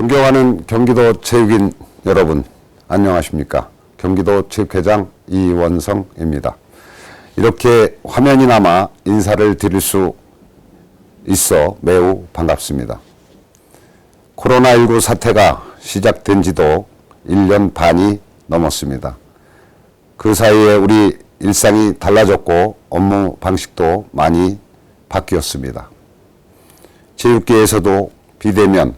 존경하는 경기도 체육인 여러분, 안녕하십니까. 경기도 체육회장 이원성입니다. 이렇게 화면이 남아 인사를 드릴 수 있어 매우 반갑습니다. 코로나19 사태가 시작된 지도 1년 반이 넘었습니다. 그 사이에 우리 일상이 달라졌고 업무 방식도 많이 바뀌었습니다. 체육계에서도 비대면,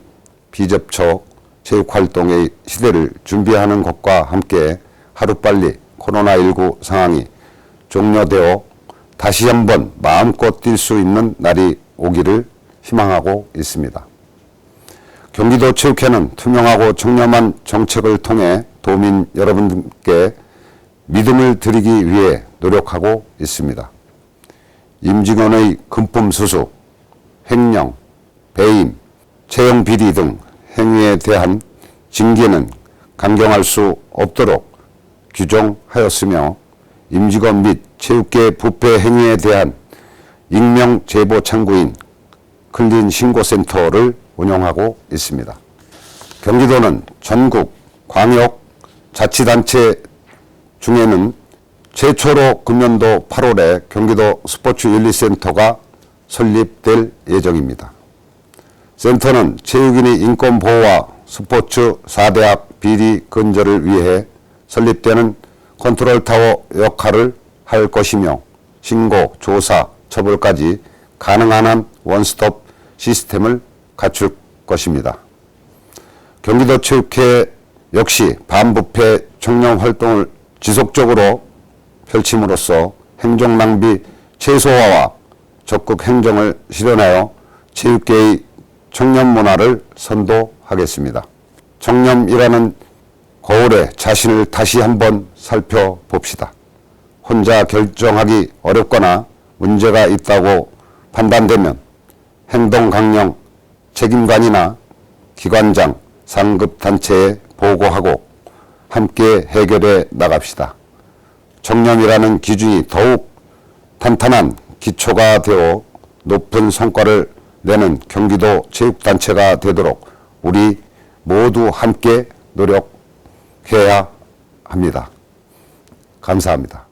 비접촉 체육활동의 시대를 준비하는 것과 함께 하루빨리 코로나19 상황이 종료되어 다시 한번 마음껏 뛸 수 있는 날이 오기를 희망하고 있습니다. 경기도 체육회는 투명하고 청렴한 정책을 통해 도민 여러분께 믿음을 드리기 위해 노력하고 있습니다. 임직원의 금품 수수, 횡령, 배임, 채용 비리 등 행위에 대한 징계는 강경할 수 없도록 규정하였으며 임직원 및 체육계 부패 행위에 대한 익명 제보 창구인 클린 신고센터를 운영하고 있습니다. 경기도는 전국 광역 자치단체 중에는 최초로 금년도 8월에 경기도 스포츠 윤리센터가 설립될 예정입니다. 센터는 체육인의 인권 보호와 스포츠 4대학 비리 근절을 위해 설립되는 컨트롤 타워 역할을 할 것이며 신고, 조사, 처벌까지 가능한 한 원스톱 시스템을 갖출 것입니다. 경기도 체육회 역시 반부패 청년 활동을 지속적으로 펼침으로써 행정 낭비 최소화와 적극 행정을 실현하여 체육계의 청년 문화를 선도하겠습니다. 청렴이라는 거울에 자신을 다시 한번 살펴봅시다. 혼자 결정하기 어렵거나 문제가 있다고 판단되면 행동 강령 책임관이나 기관장, 상급 단체에 보고하고 함께 해결해 나갑시다. 청렴이라는 기준이 더욱 탄탄한 기초가 되어 높은 성과를 내는 경기도 체육단체가 되도록 우리 모두 함께 노력해야 합니다. 감사합니다.